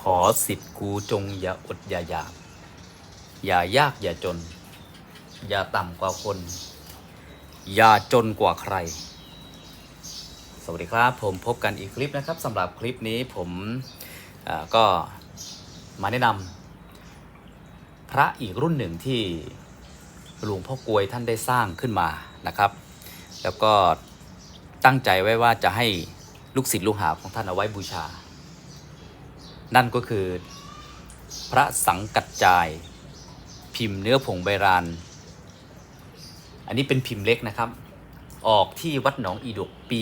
ขอสิทธิ์กูจงอย่าอดอย่าอยาก อย่ายากอย่าจน อย่าต่ำกว่าคน อย่าจนกว่าใคร สวัสดีครับผมพบกันอีกคลิปนะครับสำหรับคลิปนี้ผมก็มาแนะนำพระอีกรุ่นหนึ่งที่หลวงพ่อกวยท่านได้สร้างขึ้นมานะครับ แล้วก็ตั้งใจไว้ว่าจะให้ลูกศิษย์ลูกหาของท่านเอาไว้บูชา นั่นก็คือ พระสังกัจจาย พิมพ์เนื้อผงใบราน อันนี้เป็นพิมพ์เล็กนะครับ ออกที่วัดหนองอีดุกปี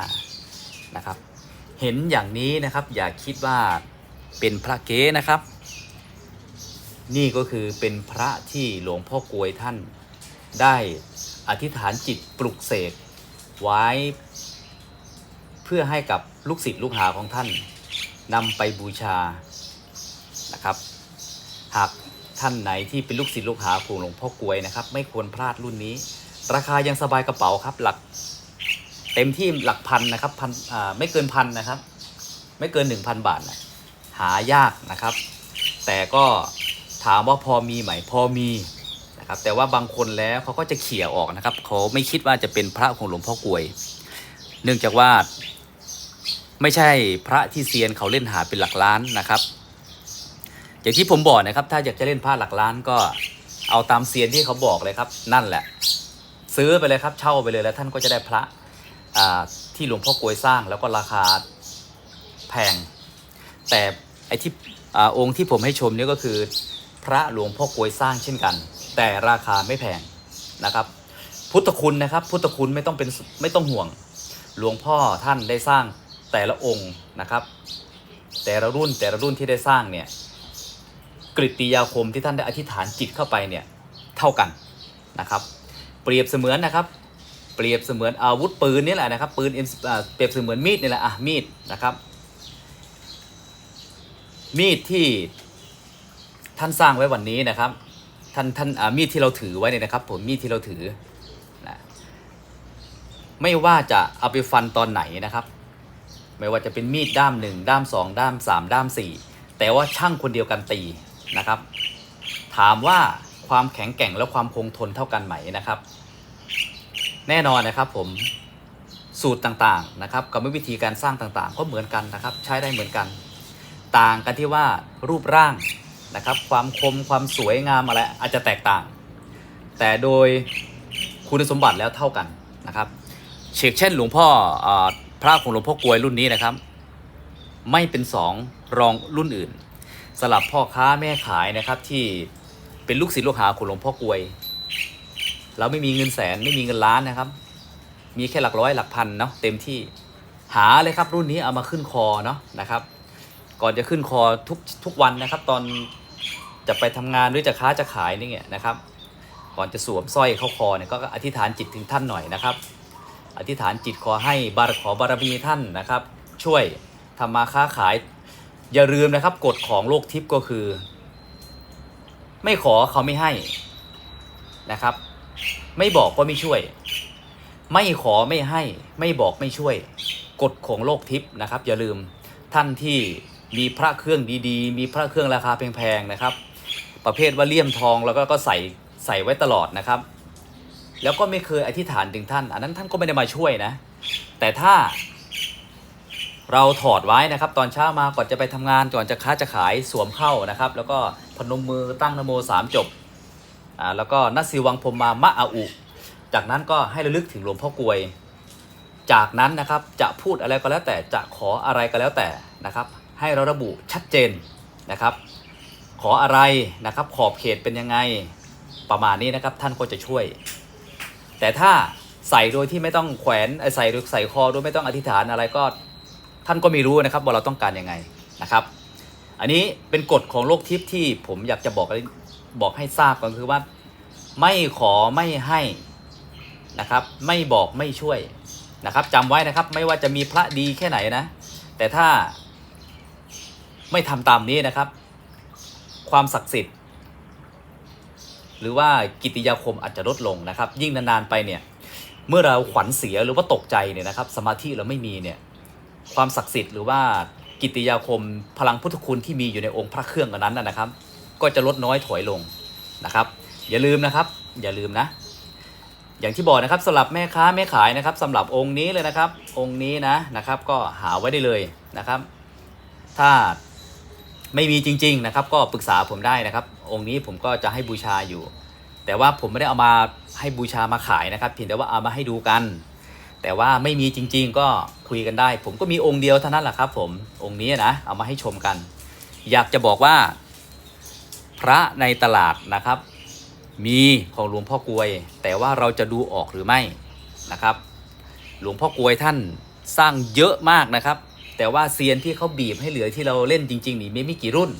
2515 นะครับ เห็นอย่างนี้นะครับอย่าคิดว่าเป็นพระเก๊นะครับ นี่ก็คือเป็นพระที่หลวงพ่อกวยท่าน ได้อธิษฐานจิตปลุกเสกไว้ เพื่อให้กับลูกศิษย์ลูกหาของท่าน นำไปบูชานะครับ หากท่านไหนที่เป็นลูกศิษย์ลูกหาของหลวงพ่อกลวยนะครับ ไม่ควรพลาดรุ่นนี้ ราคายังสบายกระเป๋าครับหลัก เต็มที่หลักพันนะครับพันไม่เกินพันนะครับ ไม่เกิน 1,000 บาทนะหายากนะครับ แต่ก็ถามว่าพอมีไหมพอมีนะครับ แต่ว่าบางคนแล้วเขาก็จะเขี่ยออกนะครับเขาไม่คิดว่าจะเป็นพระของหลวงพ่อกลวย เนื่องจากว่า ไม่ใช่พระที่เซียนเขาเล่นหาเป็นหลักล้านนะครับ อย่างที่ผมบอกนะครับ ถ้าอยากจะเล่นพระหลักล้านก็เอาตามเซียนที่เขาบอกเลยครับ นั่นแหละ ซื้อไปเลยครับเช่าไปเลยแล้วท่านก็จะได้พระที่หลวงพ่อกลวยสร้างแล้วก็ราคาแพง แต่ไอที่อองค์ที่ผมให้ชมนี่ก็คือ พระหลวงพ่อกลวยสร้างเช่นกัน แต่ราคาไม่แพงนะครับ พุทธคุณนะครับ พุทธคุณไม่ต้องเป็นไม่ต้องห่วง หลวงพ่อท่านได้สร้าง แต่ละองค์นะครับ แต่ละรุ่นแต่ละรุ่นที่ได้สร้างเนี่ยกริตยาคมที่ท่านได้อธิษฐานจิตเข้าไปเนี่ยเท่ากันนะครับ เปรียบเสมือนนะครับ เปรียบเสมือนอาวุธปืนนี่แหละนะครับปืน M อ่าเปรียบเสมือนมีดนี่แหละอะมีดนะครับ มีดที่ท่านสร้างไว้วันนี้นะครับท่านท่านอ่ามีดที่เราถือไว้เนี่ยนะครับ ผมมีดที่เราถือนะไม่ว่าจะเอาไปฟันตอนไหนนะครับ ไม่ว่าจะเป็นมีดด้ามหนึ่งด้ามสองด้ามสามด้ามสี่แต่ว่าช่างคนเดียวกันตีนะครับ ถามว่าความแข็งแกร่งและความคงทนเท่ากันไหมนะครับ แน่นอนนะครับผมสูตรต่างๆนะครับกับวิธีการสร้างต่างๆ ก็เหมือนกันนะครับ ใช้ได้เหมือนกัน ต่างกันที่ว่ารูปร่างนะครับ ความคมความสวยงามอะไรอาจจะแตกต่าง แต่โดยคุณสมบัติแล้วเท่ากันนะครับเชกเช่นหลวงพ่ออ พระของหลวงพ่อกลวยรุ่นนี้นะครับ ไม่เป็นสองรองรุ่นอื่น สลับพ่อค้าแม่ขายนะครับที่เป็นลูกศิษย์ลูกหาของหลวงพ่อกลวย เราไม่มีเงินแสนไม่มีเงินล้านนะครับ มีแค่หลักร้อยหลักพันเนาะเต็มที่หาเลยครับรุ่นนี้เอามาขึ้นคอเนาะนะครับ ก่อนจะขึ้นคอทุกทุกวันนะครับ ตอนจะไปทำงานหรือจะค้าจะขายนี่เงี้ยนะครับ ก่อนจะสวมสร้อยเข้าคอเนี่ยก็อธิษฐานจิตถึงท่านหน่อยนะครับ อธิษฐานจิตขอให้บารขอบารมีท่านนะครับ ช่วยทำมาค้าขาย อย่าลืมนะครับกฎของโลกทิพย์ก็คือ ไม่ขอเขาไม่ให้นะครับ ไม่บอกก็ไม่ช่วย ไม่ขอไม่ให้ ไม่บอกไม่ช่วยกฎของโลกทิพย์นะครับ อย่าลืมท่านที่มีพระเครื่องดีๆ มีพระเครื่องราคาแพงๆนะครับ ประเภทว่าเลี่ยมทองแล้วก็ก็ใส่ใส่ไว้ตลอดนะครับ แล้วก็ไม่เคยอธิษฐานถึงท่าน อันนั้นท่านก็ไม่ได้มาช่วยนะ แต่ถ้าเราถอดไว้นะครับ ตอนเช้ามาก่อนจะไปทำงานก่อนจะค้าจะขายสวมเข้านะครับ แล้วก็พนมมือตั้งนโมสามจบอ่าแล้วก็นัสสิวังพรหมามะอาอุ จากนั้นก็ให้ระลึกถึงหลวงพ่อกลวย จากนั้นนะครับจะพูดอะไรก็แล้วแต่จะขออะไรก็แล้วแต่นะครับ ให้เราระบุชัดเจนนะครับ ขออะไรนะครับขอบเขตเป็นยังไงประมาณนี้นะครับท่านก็จะช่วย แต่ถ้าใส่โดยที่ไม่ต้องแขวนใส่ใส่คอโดยไม่ต้องอธิษฐานอะไรก็ท่านก็ไม่รู้นะครับว่าเราต้องการยังไงนะครับ อันนี้เป็นกฎของโลกทิพย์ที่ผมอยากจะบอกบอกให้ทราบก็คือว่าไม่ขอไม่ให้นะครับไม่บอกไม่ช่วยนะครับจำไว้นะครับไม่ว่าจะมีพระดีแค่ไหนนะ แต่ถ้าไม่ทำตามนี้นะครับ ความศักดิ์สิทธิ์ หรือว่ากิติยาคมอาจจะลดลงนะครับ ยิ่งนานๆไปเนี่ยเมื่อเราขวัญเสียหรือว่าตกใจเนี่ยนะครับ สมาธิเราไม่มีเนี่ยความศักดิ์สิทธิ์หรือว่ากิติยาคมพลังพุทธคุณที่มีอยู่ในองค์พระเครื่องอันนั้นนะนะครับ ก็จะลดน้อยถอยลงนะครับ อย่าลืมนะครับ อย่าลืมนะ อย่างที่บอกนะครับสำหรับแม่ค้าแม่ขายนะครับสำหรับองค์นี้เลยนะครับ องค์นี้นะนะครับ ก็หาไว้ได้เลยนะครับ ถ้าไม่มีจริง ๆนะครับ ก็ปรึกษาผมได้นะครับ องค์นี้ผมก็จะให้บูชาอยู่ แต่ว่าผมไม่ได้เอามาให้บูชามาขายนะครับเพียงแต่ว่าเอามาให้ดูกัน แต่ว่าไม่มีจริง ๆ ก็คุยกันได้ ผมก็มีองค์เดียวเท่านั้นแหละครับ ผมองค์นี้นะเอามาให้ชมกัน อยากจะบอกว่า พระในตลาดนะครับ มีของหลวงพ่อกวย แต่ว่าเราจะดูออกหรือไม่นะครับ หลวงพ่อกวยท่านสร้างเยอะมากนะครับ แต่ว่าเซียนที่เขาบีบให้เหลือที่เราเล่นจริง ๆ นี่ไม่มีกี่รุ่น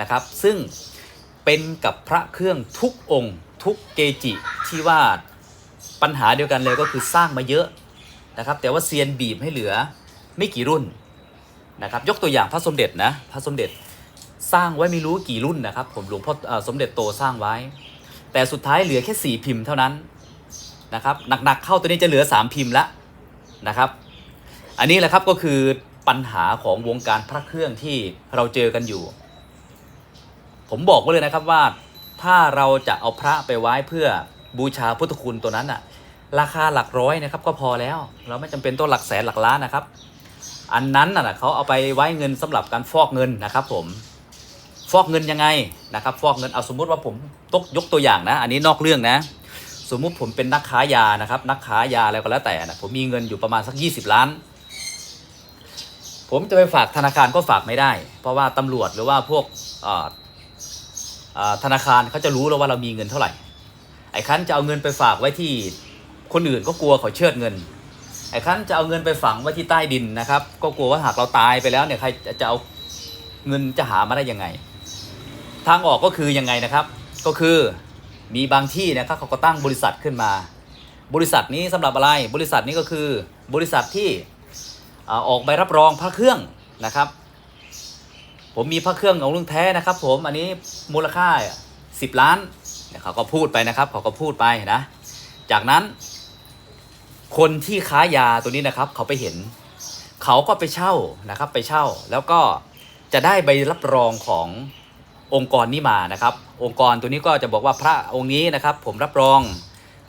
นะครับ ซึ่ง เป็นกับพระเครื่องทุกองค์ ทุกเกจิที่ว่าปัญหาเดียวกันเลยก็คือสร้างมาเยอะนะครับ แต่ว่าเซียนบีบให้เหลือไม่กี่รุ่นนะครับ ยกตัวอย่างพระสมเด็จนะพระสมเด็จสร้างไว้ไม่รู้กี่รุ่นนะครับ ผมหลวงพ่อเอ่อสมเด็จโตสร้างไว้ แต่สุดท้ายเหลือแค่สี่พิมพ์เท่านั้นนะครับหนักๆเข้าตัวนี้จะเหลือสามพิมพ์ละนะครับ อันนี้แหละครับก็คือปัญหาของวงการพระเครื่องที่เราเจอกันอยู่ ผมบอกไว้เลยนะครับว่าถ้าเราจะเอาพระไปไว้เพื่อบูชาพุทธคุณตัวนั้นอะราคาหลักร้อยนะครับก็พอแล้ว เราไม่จำเป็นต้องหลักแสนหลักล้านนะครับ อันนั้นน่ะเขาเอาไปไว้เงินสำหรับการฟอกเงินนะครับ ผมฟอกเงินยังไงนะครับ ฟอกเงินเอาสมมุติว่าผมตกยกตัวอย่างนะ อันนี้นอกเรื่องนะ สมมุติผมเป็นนักค้ายานะครับ นักค้ายาอะไรก็แล้วแต่นะผมมีเงินอยู่ประมาณสัก 20 ล้าน ผมจะไปฝากธนาคารก็ฝากไม่ได้ เพราะว่าตำรวจหรือว่าพวกอ่อเอ่อ ธนาคารเขาจะรู้แล้วว่าเรามีเงินเท่าไหร่ ไอ้คันจะเอาเงินไปฝากไว้ที่คนอื่นก็กลัวเขาเชิดเงิน ไอ้คันจะเอาเงินไปฝังไว้ที่ใต้ดินนะครับ ก็กลัวว่าหากเราตายไปแล้วเนี่ยใครจะเอาเงินจะหามาได้ยังไง ทางออกก็คือยังไงนะครับ ก็คือมีบางที่นะครับเขาก็ตั้งบริษัทขึ้นมา บริษัทนี้สำหรับอะไร บริษัทนี้ก็คือบริษัทที่อออกใบรับรองพระเครื่องนะครับ ผมมีพระเครื่องของลุงแท้นะครับผมอันนี้มูลค่า 10 ล้านเขาก็พูดไปนะครับเขาก็พูดไปนะ จากนั้น คนที่ค้ายาตัวนี้นะครับ เขาไปเห็น เขาก็ไปเช่านะครับ ไปเช่า แล้วก็จะได้ใบรับรองขององค์กรนี้มานะครับ องค์กรตัวนี้ก็จะบอกว่าพระองค์นี้นะครับ ผมรับรอง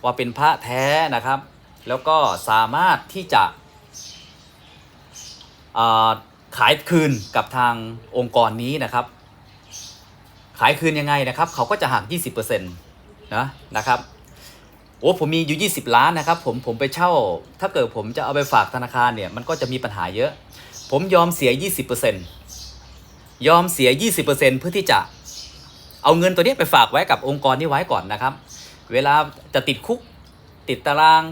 ว่าเป็นพระแท้นะครับ แล้วก็สามารถที่จะ ขายคืนกับทางองค์กรนี้นะครับ ขายคืนยังไงนะครับ เขาก็จะหัก 20%นะนะครับโอ้ผมมีอยู่ 20 ล้านนะครับผมผมไปเช่า ถ้าเกิดผมจะเอาไปฝากธนาคารเนี่ยมันก็จะมีปัญหาเยอะ ผมยอมเสีย 20%ยอมเสีย 20%เพื่อที่จะเอาเงินตัวนี้ไปฝากไว้กับองค์กรนี้ไว้ก่อนนะครับ เวลาจะติดคุกติดตาราง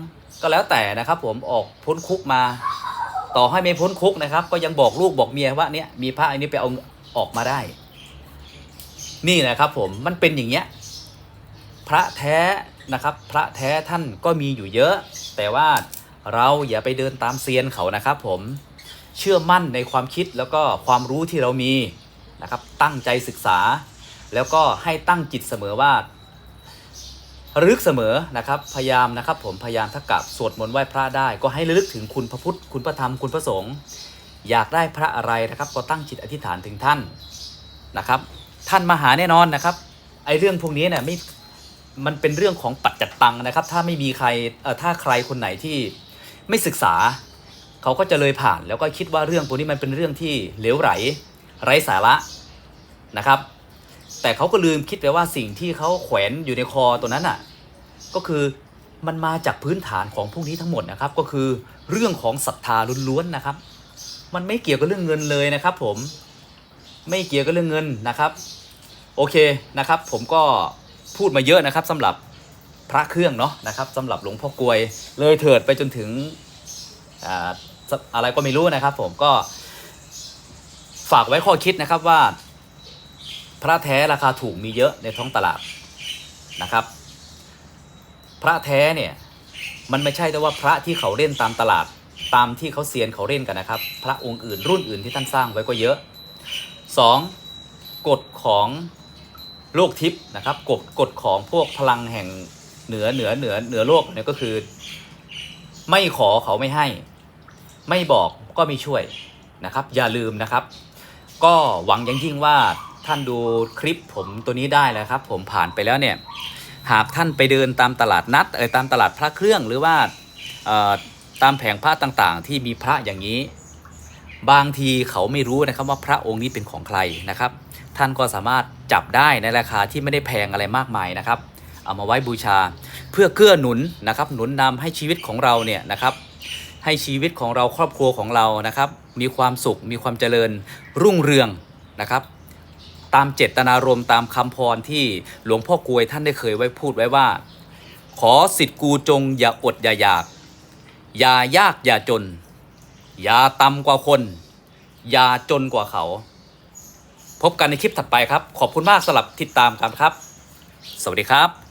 ก็แล้วแต่นะครับ ผมออกพ้นคุกมา ต่อให้ไม่พ้นคุกนะครับ ก็ยังบอกลูกบอกเมียว่าเนี่ยมีพระอันนี้ไปเอาออกมาได้ นี่แหละครับผมมันเป็นอย่างเงี้ยพระแท้นะครับ พระแท้ท่านก็มีอยู่เยอะ แต่ว่าเราอย่าไปเดินตามเซียนเขานะครับ ผมเชื่อมั่นในความคิดแล้วก็ความรู้ที่เรามีนะครับตั้งใจศึกษา แล้วก็ให้ตั้งจิตเสมอว่า ลึกเสมอนะครับ พยายามนะครับ ผมพยายามถ้ากับสวดมนต์ไหว้พระได้ ก็ให้ระลึกถึงคุณพระพุทธ คุณพระธรรมคุณพระสงฆ์อยากได้พระอะไรนะครับ ก็ตั้งจิตอธิษฐานถึงท่านนะครับ ท่านมาหาแน่นอนนะครับไอ้เรื่องพวกนี้เนี่ยไม่มันเป็นเรื่องของปัจจัดตังนะครับ ถ้าไม่มีใครเอ่อถ้าใครคนไหนที่ไม่ศึกษา เขาก็จะเลยผ่านแล้วก็คิดว่าเรื่องพวกนี้มันเป็นเรื่องที่เหลวไหลไร้สาระนะครับ แต่เขาก็ลืมคิดไปว่าสิ่งที่เขาแขวนอยู่ในคอตัวนั้นอะก็คือมันมาจากพื้นฐานของพวกนี้ทั้งหมดนะครับ ก็คือเรื่องของศรัทธาล้วนๆนะครับ มันไม่เกี่ยวกับเรื่องเงินเลยนะครับ ผมไม่เกี่ยวกับเรื่องเงินนะครับ โอเคนะครับ ผมก็พูดมาเยอะนะครับสำหรับพระเครื่องเนาะนะครับสำหรับหลวงพ่อกลวย เลยเถิดไปจนถึงอ่าสอะไรก็ไม่รู้นะครับ ผมก็ฝากไว้ข้อคิดนะครับว่า พระแท้ราคาถูกมีเยอะในท้องตลาดนะครับ พระแท้เนี่ยมันไม่ใช่แต่ว่าพระที่เขาเล่นตามตลาดตามที่เขาเซียนเขาเล่นกันนะครับ พระองค์อื่นรุ่นอื่นที่ท่านสร้างไว้ก็เยอะสองกฎของโลกทิพย์นะครับกฎกฎของพวกพลังแห่งเหนือเหนือเหนือเหนือโลกเนี่ยก็คือ ไม่ขอเขาไม่ให้ ไม่บอกก็ไม่ช่วยนะครับ อย่าลืมนะครับ ก็หวังยังยิ่งว่า ท่านดูคลิปผมตัวนี้ได้แล้วครับ ผมผ่านไปแล้วเนี่ยหากท่านไปเดินตามตลาดนัดเออตามตลาดพระเครื่องหรือว่าตามแผงพระต่างๆ ที่มีพระอย่างนี้ บางทีเขาไม่รู้นะครับว่าพระองค์นี้เป็นของใครนะครับ ท่านก็สามารถจับได้ในราคาที่ไม่ได้แพงอะไรมากมายนะครับ เอามาไว้บูชาเพื่อเกื้อหนุนนะครับ หนุนนำให้ชีวิตของเราเนี่ยนะครับ ให้ชีวิตของเราครอบครัวของเรานะครับ มีความสุขมีความเจริญรุ่งเรืองนะครับ ตามเจตนารมณ์ตามคำพรที่หลวงพ่อกวยท่านได้เคยไว้พูดไว้ว่า ขอสิทธิ์กูจงอย่าอดอย่าอยาก อย่ายากอย่าจน อย่าต่ำกว่าคน อย่าจนกว่าเขา พบกันในคลิปถัดไปครับ ขอบคุณมากสำหรับติดตามกันครับ สวัสดีครับ